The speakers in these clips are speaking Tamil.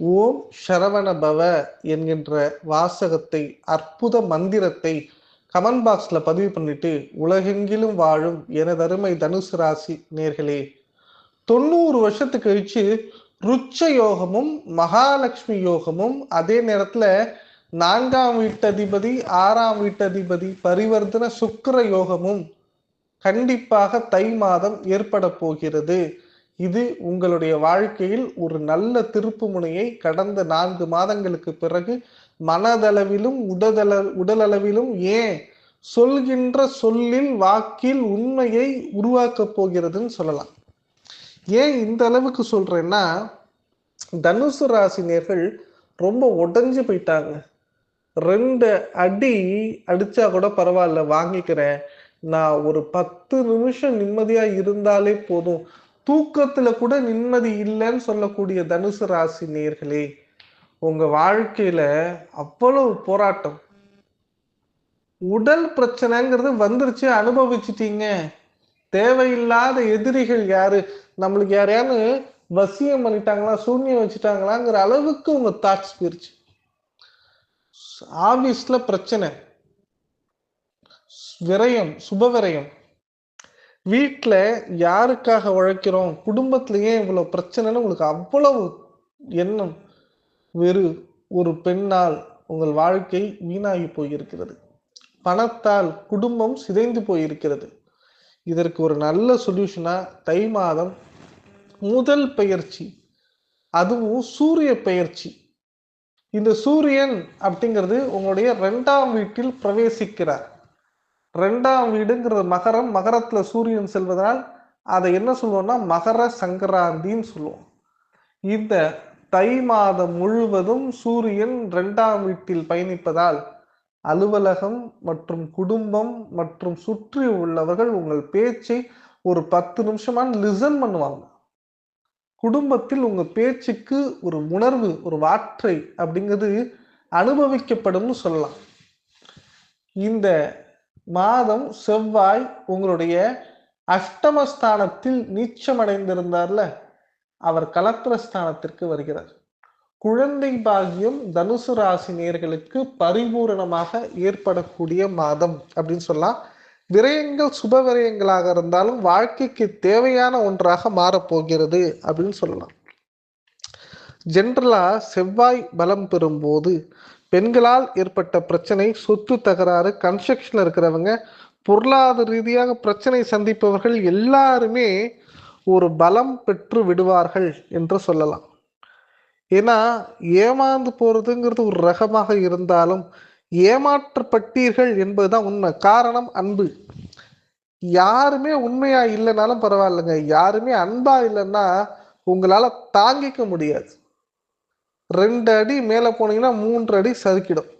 ஓம் சரவண பவ என்கின்ற வாசகத்தை அற்புத மந்திரத்தை கமெண்ட் பாக்ஸில் பதிவு பண்ணிட்டு உலகெங்கிலும் வாழும் எனதருமை தனுசு ராசி நேர்களே தொண்ணூறு வருஷத்துக்கு கழிச்சு ருச்ச யோகமும் மகாலட்சுமி யோகமும் அதே நேரத்தில் நான்காம் வீட்டதிபதி ஆறாம் வீட்டதிபதி பரிவர்த்தன சுக்கர யோகமும் கண்டிப்பாக தை மாதம் ஏற்பட போகிறது. இது உங்களுடைய வாழ்க்கையில் ஒரு நல்ல திருப்பு முனையை கடந்த நான்கு மாதங்களுக்கு பிறகு மனதளவிலும் உடதள உடலளவிலும் ஏன் சொல்கின்ற சொல்லில் வாக்கில் உண்மையை உருவாக்கப் போகிறதுன்னு சொல்லலாம். ஏன் இந்த அளவுக்கு சொல்றேன்னா தனுசு ராசினியர்கள் ரொம்ப உடஞ்சு போயிட்டாங்க. ரெண்டு அடி அடிச்சா கூட பரவாயில்ல வாங்கிக்கிறேன். நான் ஒரு பத்து நிமிஷம் நிம்மதியா இருந்தாலே போதும். தூக்கத்துல கூட நிம்மதி இல்லைன்னு சொல்லக்கூடிய தனுசு ராசி நேர்களே உங்க வாழ்க்கையில அவ்வளவு போராட்டம். உடல் பிரச்சனைங்கிறது வந்துருச்சு அனுபவிச்சிட்டீங்க. தேவையில்லாத எதிரிகள் யாரு? நம்மளுக்கு யாரையானு வசியம் பண்ணிட்டாங்களா சூன்யம் வச்சுட்டாங்களாங்கிற அளவுக்கு உங்க தாட்ஸ் போயிருச்சு. ஆபீஸ்ல பிரச்சனை. விரயம் சுப விரயம். வீட்டில் யாருக்காக உழைக்கிறோம்? குடும்பத்திலேயே இவ்வளோ பிரச்சனைன்னு உங்களுக்கு அவ்வளவு எண்ணம் வெறு ஒரு பெண்ணால் உங்கள் வாழ்க்கை வீணாகி போயிருக்கிறது. பணத்தால் குடும்பம் சிதைந்து போயிருக்கிறது. இதற்கு ஒரு நல்ல சொல்யூஷனா தை மாதம் முதல் பெயர்ச்சி அதுவும் சூரிய பெயர்ச்சி. இந்த சூரியன் அப்படிங்கிறது உங்களுடைய ரெண்டாம் வீட்டில் பிரவேசிக்கிறார். ரெண்டாம் வீடுங்கிறது மகரம் மகரத்துல சூரியன் செல்வதால் அதை என்ன சொல்லுவோம்னா மகர சங்கராந்தின்னு சொல்லுவோம். இந்த தை மாதம் முழுவதும் சூரியன் ரெண்டாம் வீட்டில் பயணிப்பதால் அலுவலகம் மற்றும் குடும்பம் மற்றும் சுற்றி உள்ளவர்கள் உங்கள் பேச்சை ஒரு பத்து நிமிஷமான லிசன் பண்ணுவாங்க. குடும்பத்தில் உங்க பேச்சுக்கு ஒரு உணர்வு ஒரு வாற்றை அப்படிங்கிறது அனுபவிக்கப்படும்னு சொல்லலாம். இந்த மாதம் செவ்வாய் உங்களுடைய அஷ்டமஸ்தானத்தில் நீச்சமடைந்திருந்தார்ல அவர் கலத்திர ஸ்தானத்திற்கு வருகிறார். குழந்தை பாகியம் தனுசு ராசி நேர்களுக்கு பரிபூரணமாக ஏற்படக்கூடிய மாதம் அப்படின்னு சொல்லலாம். விரயங்கள் சுப விரயங்களாக இருந்தாலும் வாழ்க்கைக்கு தேவையான ஒன்றாக மாறப்போகிறது அப்படின்னு சொல்லலாம். ஜென்ரலா செவ்வாய் பலம் பெறும்போது பெண்களால் ஏற்பட்ட பிரச்சனை சொத்து தகராறு கன்ஸ்ட்ரக்ஷனில் இருக்கிறவங்க பொருளாதார ரீதியாக பிரச்சனை சந்திப்பவர்கள் எல்லாருமே ஒரு பலம் பெற்று விடுவார்கள் என்று சொல்லலாம். ஏன்னா ஏமாந்து போறதுங்கிறது ஒரு ரகமாக இருந்தாலும் ஏமாற்றப்பட்டீர்கள் என்பதுதான் உண்மை. காரணம் அன்பு. யாருமே உண்மையா இல்லைனாலும் பரவாயில்லைங்க. யாருமே அன்பா இல்லைன்னா உங்களால தாங்கிக்க முடியாது. ரெண்டு அடி மேலே போனீங்கன்னா மூன்று அடி சறுக்கிடும்.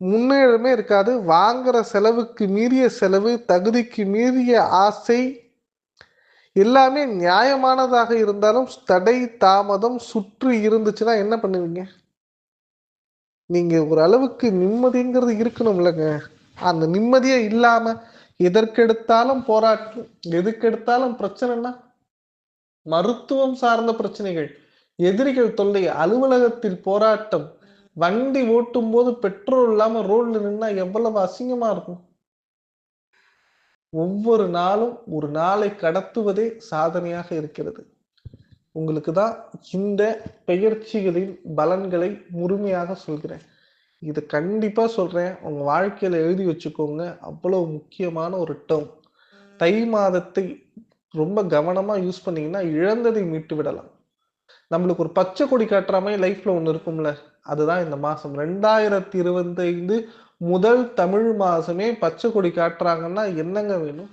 முன்னேறமே இருக்காது. வாங்குற செலவுக்கு மீறிய செலவு தகுதிக்கு மீறிய ஆசை எல்லாமே நியாயமானதாக இருந்தாலும் தடை தாமதம் சுற்றி இருந்துச்சுன்னா என்ன பண்ணுவீங்க? நீங்க ஒரு அளவுக்கு நிம்மதிங்கிறது இருக்கணும் இல்லைங்க. அந்த நிம்மதியே இல்லாம எதற்கெடுத்தாலும் போராட்டம் எதுக்கெடுத்தாலும் பிரச்சனைனா மருத்துவம் சார்ந்த பிரச்சனைகள். எதிரிகள் தொல்லை அலுவலகத்தில் போராட்டம் வண்டி ஓட்டும் போது பெட்ரோல் இல்லாம ரோட்ல நின்னா எவ்வளவு அசிங்கமா இருக்கும். ஒவ்வொரு நாளும் ஒரு நாளை கடத்துவதே சாதனையாக இருக்கிறது. உங்களுக்கு தான் இந்த பெயர்ச்சிகளின் பலன்களை முழுமையாக சொல்கிறேன். இது கண்டிப்பா சொல்றேன். உங்க வாழ்க்கையில எழுதி வச்சுக்கோங்க. அவ்வளவு முக்கியமான ஒரு டேர்ம் தை மாதத்தை ரொம்ப கவனமா யூஸ் பண்ணீங்கன்னா இழந்ததை மீட்டு விடலாம். நம்மளுக்கு ஒரு பச்சை கொடி காட்டுற மாதிரி லைஃப்ல ஒண்ணு இருக்கும்ல. அதுதான் இந்த மாசம். ரெண்டாயிரத்தி இருபத்தி ஐந்து முதல் தமிழ் மாசமே பச்சை கொடி காட்டுறாங்கன்னா என்னங்க வேணும்?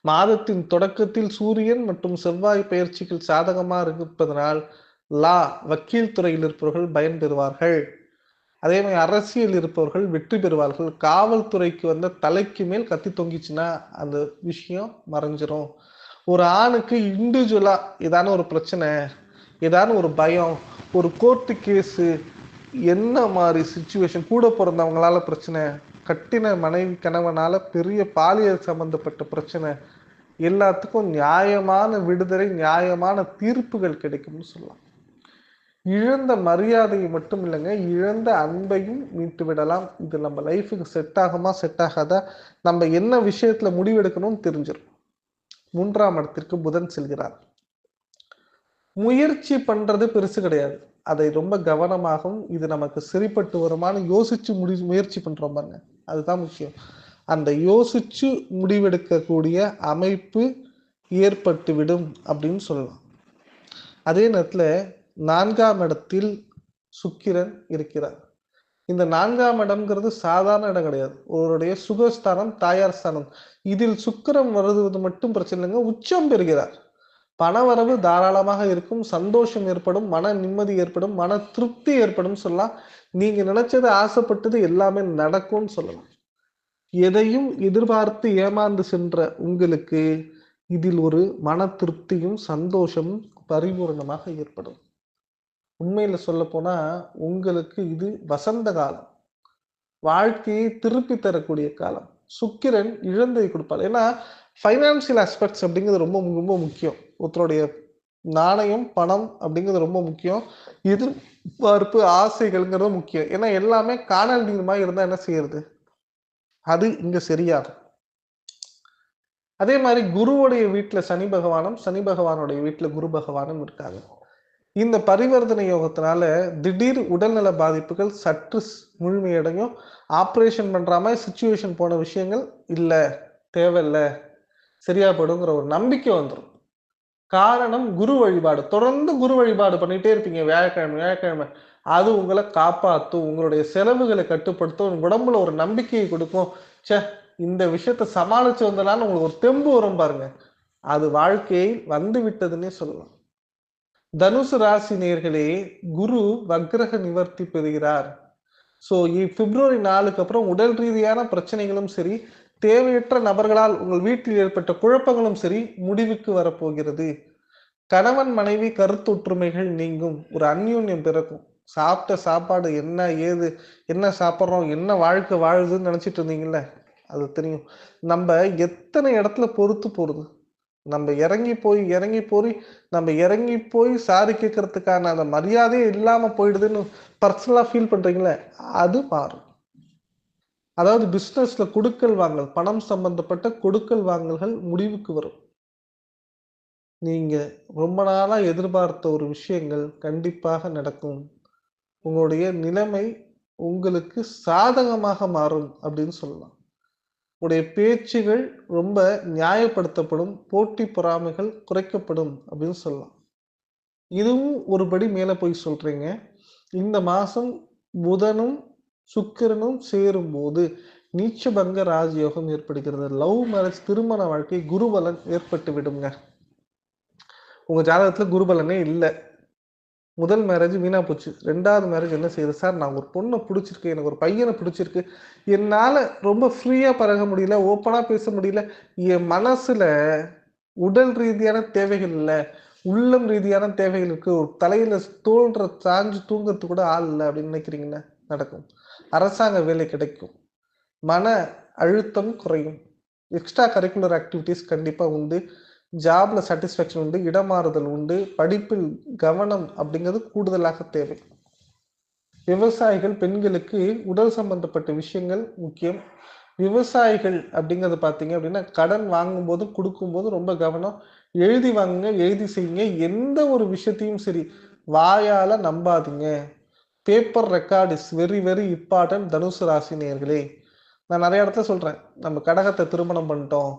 மாதத்தின் தொடக்கத்தில் சூரியன் மற்றும் செவ்வாய் பயிற்சிகள் சாதகமா இருப்பதனால் லா வக்கீல் துறையில் இருப்பவர்கள் பயன்பெறுவார்கள் அதே மாதிரி அரசியல் இருப்பவர்கள் வெற்றி பெறுவார்கள். காவல்துறைக்கு வந்த தலைக்கு மேல் கத்தி தொங்கிச்சுன்னா அந்த விஷயம் மறைஞ்சிரும். ஒரு ஆணுக்கு இண்டிவிஜுவலாக ஏதான ஒரு பிரச்சனை ஏதான ஒரு பயம் ஒரு கோர்ட்டு கேஸு என்ன மாதிரி சுச்சுவேஷன் கூட பிறந்தவங்களால பிரச்சனை கட்டின மனைவி கணவனால் பெரிய பாலியல் சம்பந்தப்பட்ட பிரச்சனை எல்லாத்துக்கும் நியாயமான விடுதலை நியாயமான தீர்ப்புகள் கிடைக்கும்னு சொல்லலாம். இழந்த மரியாதையை மட்டும் இல்லைங்க இழந்த அன்பையும் மீட்டு விடலாம். இது நம்ம லைஃபுக்கு செட் ஆகுமா செட் ஆகாதா? நம்ம என்ன விஷயத்துல முடிவெடுக்கணும்னு தெரிஞ்சிடும் மூன்றாம் இடத்திற்கு புதன் செல்கிறார். முயற்சி பண்றது பெருசு கிடையாது. அதை ரொம்ப கவனமாகவும் இது நமக்கு சரிப்பட்டு வருமானு யோசிச்சு முடி முயற்சி பண்றோம் பாருங்க. அதுதான் முக்கியம். அந்த யோசிச்சு முடிவெடுக்கக்கூடிய அமைப்பு ஏற்பட்டு விடும் அப்படின்னு சொல்லலாம். அதே நேரத்தில் நான்காம் இடத்தில் சுக்கிரன் இருக்கிறார். இந்த நான்காம் இடம்ங்கிறது சாதாரண இடம் கிடையாது. ஒருடைய சுகஸ்தானம் தாயார் ஸ்தானம். இதில் சுக்கிரம் வருவது மட்டும் பிரச்சனை இல்லைங்க. உச்சம் பெறுகிறார். பணவரவு தாராளமாக இருக்கும். சந்தோஷம் ஏற்படும். மன நிம்மதி ஏற்படும். மன திருப்தி ஏற்படும் சொல்லலாம். நீங்க நினைச்சது ஆசைப்பட்டது எல்லாமே நடக்கும்னு சொல்லலாம். எதையும் எதிர்பார்த்து ஏமாந்து சென்ற உங்களுக்கு இதில் ஒரு மன திருப்தியும் சந்தோஷமும் பரிபூர்ணமாக ஏற்படும். உண்மையில் சொல்ல போனா உங்களுக்கு இது வசந்த காலம். வாழ்க்கையை திருப்பி தரக்கூடிய காலம். சுக்கிரன் இழந்தை கொடுப்பார். ஏன்னா ஃபைனான்சியல் ஆஸ்பெக்ட்ஸ் அப்படிங்கிறது ரொம்ப ரொம்ப முக்கியம். ஒருத்தருடைய நாணயம் பணம் அப்படிங்கிறது ரொம்ப முக்கியம். எதிர்பார்ப்பு ஆசைகள்ங்கிறது முக்கியம். ஏன்னா எல்லாமே காணல் நீர் மாதிரி என்ன செய்யறது? அது இங்க சரியாகும். அதே மாதிரி குருவுடைய வீட்டில் சனி பகவானும் சனி பகவானுடைய வீட்டில் குரு பகவானும் இருக்காங்க. இந்த பரிவர்த்தனை யோகத்தினால திடீர் உடல்நல பாதிப்புகள் சற்று முழுமையடையும். ஆப்ரேஷன் பண்ணுற மாதிரி சுச்சுவேஷன் போன விஷயங்கள் இல்லை தேவையில்லை. சரியா போடுங்கிற ஒரு நம்பிக்கை வந்துடும் காரணம் குரு வழிபாடு. தொடர்ந்து குரு வழிபாடு பண்ணிட்டே இருப்பீங்க. வியாழக்கிழமை வியாழக்கிழமை. அது உங்களை காப்பாற்றும் உங்களுடைய செலவுகளை கட்டுப்படுத்தும். உங்க உடம்புல ஒரு நம்பிக்கையை கொடுக்கும். சே இந்த விஷயத்த சமாளிச்சு வந்தனால உங்களுக்கு ஒரு தெம்பு வரும் பாருங்க. அது வாழ்க்கையை வந்து விட்டதுன்னே சொல்லலாம். தனுசு ராசி நேர்களே குரு வக்ரக நிவர்த்தி பெறுகிறார். ஸோ பிப்ரவரி நாலுக்கு அப்புறம் உடல் ரீதியான பிரச்சனைகளும் சரி தேவையற்ற நபர்களால் உங்கள் வீட்டில் ஏற்பட்ட குழப்பங்களும் சரி முடிவுக்கு வரப்போகிறது. கணவன் மனைவி கருத்தொற்றுமைகள் நீங்கும் ஒரு அந்யூன்யம் பிறக்கும். சாப்பிட்ட சாப்பாடு என்ன ஏது என்ன சாப்பிட்றோம் என்ன வாழ்க்கை வாழுதுன்னு நினச்சிட்டு இருந்தீங்கல்ல அது தெரியும். நம்ம எத்தனை இடத்துல பொறுத்து போகிறது நம்ம இறங்கி போய் இறங்கி போய் நம்ம இறங்கி போய் சாரி கேட்கறதுக்கான அந்த மரியாதையே இல்லாம போயிடுதுன்னு பர்சனலா ஃபீல் பண்றீங்களே அது மாறும். அதாவது பிசினஸ்ல கொடுக்கல் வாங்கல் பணம் சம்பந்தப்பட்ட கொடுக்கல் வாங்கல்கள் முடிவுக்கு வரும். நீங்க ரொம்ப நாளா எதிர்பார்த்த ஒரு விஷயங்கள் கண்டிப்பாக நடக்கும். உங்களுடைய நிலைமை உங்களுக்கு சாதகமாக மாறும் அப்படின்னு சொல்லலாம். உடைய பேச்சுகள் ரொம்ப நியாயப்படுத்தப்படும் போட்டி பொறாமைகள் குறைக்கப்படும் அப்படின்னு சொல்லலாம். இதுவும் ஒருபடி மேலே போய் சொல்றீங்க. இந்த மாசம் புதனும் சுக்கிரனும் சேரும் போது நீச்சபங்க ராஜயோகம் ஏற்படுகிறது. லவ் மேரேஜ் திருமண வாழ்க்கை குருபலன் ஏற்பட்டு விடுங்க உங்க ஜாதகத்துல குருபலனே இல்லை. முதல் மேரேஜ் வீணா போச்சு. ரெண்டாவது மேரேஜ் என்ன செய்யுது? சார் நான் ஒரு பொண்ணை பிடிச்சிருக்கு எனக்கு ஒரு பையனை பிடிச்சிருக்கு. என்னால ரொம்ப ஃப்ரீயா பழக முடியல ஓப்பனா பேச முடியல. என் மனசுல உடல் ரீதியான தேவைகள் இல்லை. உள்ளம் ரீதியான தேவைகள் இருக்கு. ஒரு தலையில தோன்ற சாஞ்சு தூங்கிறது கூட ஆள் இல்லை. அப்படின்னு நினைக்கிறீங்கன்னா நடக்கும்? அரசாங்க வேலை கிடைக்கும். மன அழுத்தம் குறையும். எக்ஸ்ட்ரா கரிக்குலர் ஆக்டிவிட்டீஸ் கண்டிப்பா உண்டு. ஜாப்ல சாட்டிஸ்ஃபேக்ஷன் உண்டு இடமாறுதல் உண்டு படிப்பில் கவனம் அப்படிங்கிறது கூடுதலாக தேவை. விவசாயிகள் பெண்களுக்கு உடல் சம்பந்தப்பட்ட விஷயங்கள் முக்கியம். விவசாயிகள் அப்படிங்கிறது பார்த்தீங்க அப்படின்னா கடன் வாங்கும்போது கொடுக்கும்போது ரொம்ப கவனம். எழுதி வாங்குங்க எழுதி செய்யுங்க எந்த ஒரு விஷயத்தையும் சரி வாயால நம்பாதீங்க. Paper record is very very important தனுசு ராசி நேர்களே நான் நிறைய இடத்துல சொல்றேன். நம்ம கடகத்தை திருமணம் பண்ணிட்டோம்.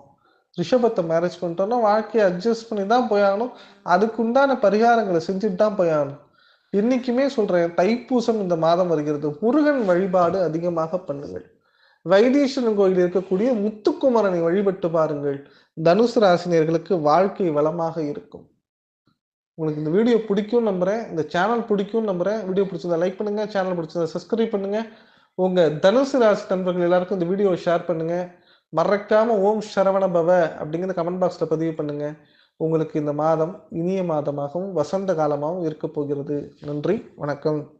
ரிஷபத்தை மேரேஜ் பண்ணிட்டோம்னா வாழ்க்கையை அட்ஜஸ்ட் பண்ணி தான் போயாகணும். அதுக்குண்டான பரிகாரங்களை செஞ்சுட்டு தான் போயாகணும். இன்னைக்குமே சொல்றேன் தைப்பூசம் இந்த மாதம் வருகிறது. முருகன் வழிபாடு அதிகமாக பண்ணுங்கள். வைத்தீஸ்வரன் கோயில் இருக்கக்கூடிய முத்துக்குமரனை வழிபட்டு பாருங்கள். தனுசு ராசினியர்களுக்கு வாழ்க்கை வளமாக இருக்கும். உங்களுக்கு இந்த வீடியோ பிடிக்கும் நம்புறேன். இந்த சேனல் பிடிக்கும் நம்புறேன். வீடியோ பிடிச்சதை லைக் பண்ணுங்க. சேனல் பிடிச்சதை சப்ஸ்கிரைப் பண்ணுங்க. உங்க தனுசு ராசி நண்பர்கள் எல்லாருக்கும் இந்த வீடியோவை ஷேர் பண்ணுங்க. மறக்காம ஓம் சரவண பவ அப்படிங்கிறத கமெண்ட் பாக்ஸ்ல பதிவு பண்ணுங்க. உங்களுக்கு இந்த மாதம் இனிய மாதமாகவும் வசந்த காலமாகவும் இருக்க போகிறது. நன்றி வணக்கம்.